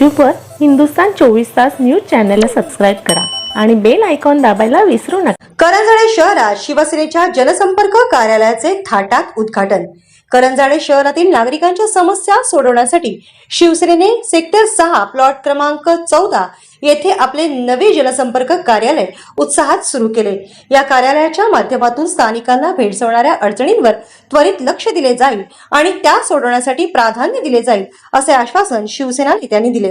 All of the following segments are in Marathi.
यूट्यूबवर हिंदुस्तान चोवीस तास न्यूज चॅनलला सबस्क्राईब करा आणि बेल आयकॉन दाबायला विसरू नका. करंजाडे शहरात शिवसेनेच्या जनसंपर्क कार्यालयाचे थाटात उद्घाटन. करंजाडे शहरातील नागरिकांच्या समस्या सोडवण्यासाठी शिवसेनेने सेक्टर सहा प्लॉट क्रमांक चौदा येथे आपले नवे जनसंपर्क कार्यालय उत्साहात सुरू केले. या कार्यालयाच्या माध्यमातून स्थानिकांना भेडसवणाऱ्या अडचणींवर त्वरित लक्ष दिले जाईल आणि त्या सोडवण्यासाठी प्राधान्य दिले जाईल असे आश्वासन शिवसेना नेत्यांनी दिले.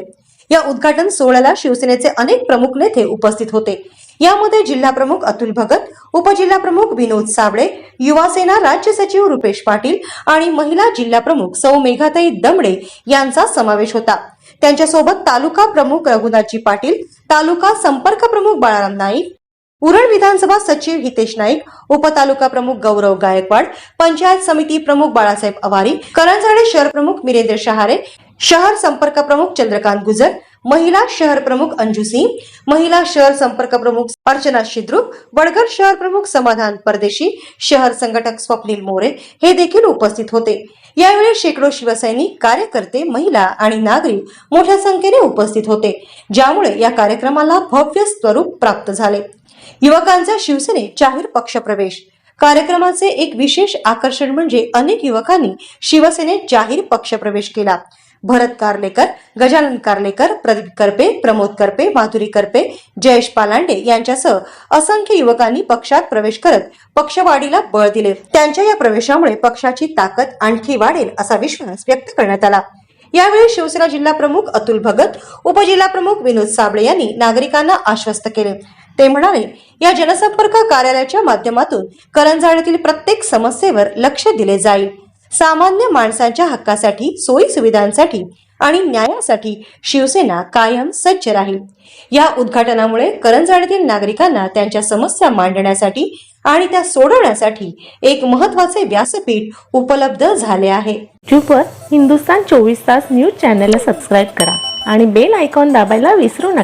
या उद्घाटन सोहळ्याला शिवसेनेचे अनेक प्रमुख नेते उपस्थित होते. यामध्ये जिल्हा प्रमुख अतुल भगत उपजिल्हा प्रमुख विनोद साबळे युवासेना राज्य सचिव रुपेश पाटील आणि महिला जिल्हा प्रमुख सौ मेघाताई दमडे यांचा समावेश होता. त्यांच्यासोबत तालुका प्रमुख रघुनाथजी पाटील तालुका संपर्क प्रमुख बाळाराम नाईक उरण विधानसभा सचिव हितेश नाईक उपतालुका प्रमुख गौरव गायकवाड पंचायत समिती प्रमुख बाळासाहेब अवारी करंजाडे शहर प्रमुख मिरेंद्र शहारे शहर संपर्क प्रमुख चंद्रकांत गुजर महिला शहर प्रमुख अंजू सिंग महिला शहर संपर्क प्रमुख अर्चना शिद्रुप वडगर शहर प्रमुख समाधान परदेशी शहर संघटक स्वप्नील मोरे हे देखील उपस्थित होते. यावेळी शेकडो शिवसैनिक कार्यकर्ते महिला आणि नागरिक मोठ्या संख्येने उपस्थित होते ज्यामुळे या कार्यक्रमाला भव्य स्वरूप प्राप्त झाले. युवकांचा शिवसेनेत जाहीर पक्षप्रवेश कार्यक्रमाचे एक विशेष आकर्षण म्हणजे अनेक युवकांनी शिवसेनेत जाहीर पक्षप्रवेश केला. भरत कार्लेकर गजानन कार्लेकर प्रदीप करपे प्रमोद करपे माधुरी करपे जयेश पालांडे यांच्यासह असंख्य युवकांनी पक्षात प्रवेश करत पक्षवाढीला बळ दिले. त्यांच्या या प्रवेशामुळे पक्षाची ताकद आणखी वाढेल असा विश्वास व्यक्त करण्यात आला. यावेळी शिवसेना जिल्हा प्रमुख अतुल भगत उपजिल्हा प्रमुख विनोद साबळे यांनी नागरिकांना आश्वस्त केले. ते म्हणाले या जनसंपर्क कार्यालयाच्या माध्यमातून करंजाड्यातील प्रत्येक समस्येवर लक्ष दिले जाईल. सामान्य माणसांच्या हक्कासाठी सोयी सुविधांसाठी आणि न्यायासाठी शिवसेना कायम सज्ज राहील. या उद्घाटनामुळे करंजाड्यातील नागरिकांना त्यांच्या समस्या मांडण्यासाठी आणि त्या सोडवण्यासाठी एक महत्त्वाचे व्यासपीठ उपलब्ध झाले आहे. यूट्यूबवर हिंदुस्तान चोवीस तास न्यूज चॅनलला सबस्क्राईब करा आणि बेल आयकॉन दाबायला विसरू नका.